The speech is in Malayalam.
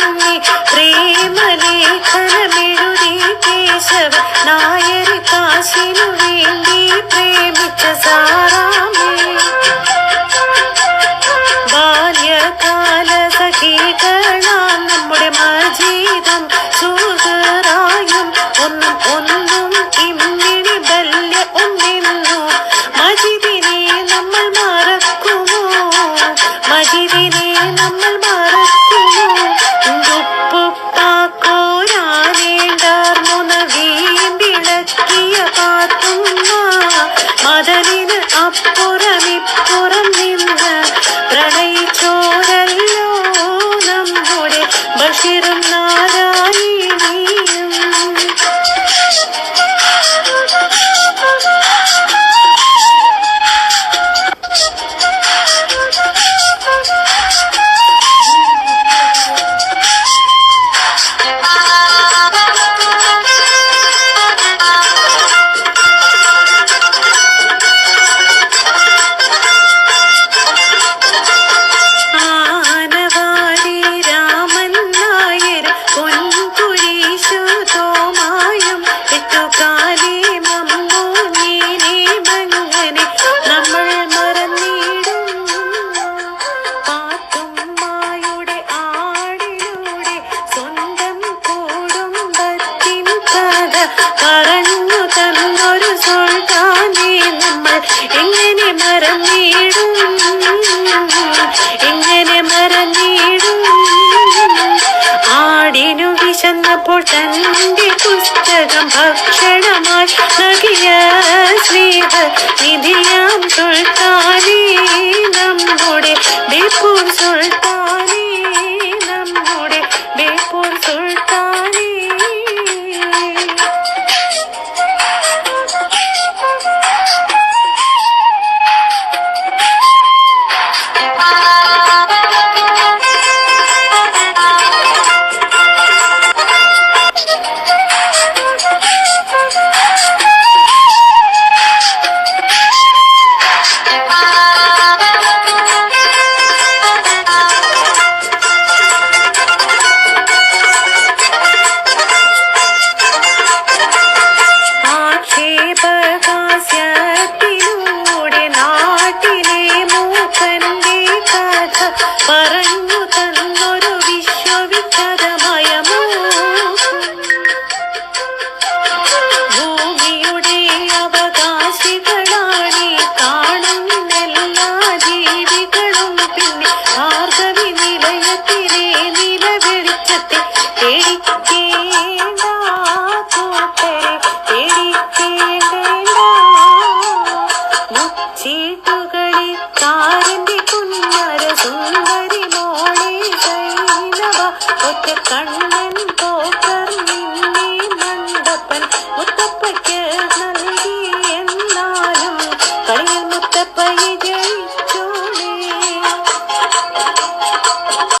തന്നെ പ്രേമലേഖനമെഴുതി കേശവ നായർ കാശിനു വേണ്ടി പ്രേമിച്ച സാറാമേ എങ്ങനെ മറന്നിടും എങ്ങനെ മറന്നിടും ആടിനു വിശന്നപ്പോൾ തന്റെ പുസ്തകം ഭക്ഷണമായി നൽകിയ സ്നേഹ നിധിയാം സുൽത്താനേ നമ്മുടെ ബിപ്പൂർ സുൽത്താനേ ഭൂമിയുടെ അവകാശികളാണി. കാണുന്നെല്ലാ ജീവികളും പിന്നെ ഭാർഗവി നിലയത്തിലെ നിലവെളിച്ചത്തെ. പേടിക്കേണ്ട കൂട്ടരെ പേടിക്കേണ്ട മുച്ചീട്ടുകളിൽ താരന്റെ കുഞ്ഞര സുന്ദരി മോളെ ഒറ്റ കണ്ണൻ പോക്കർ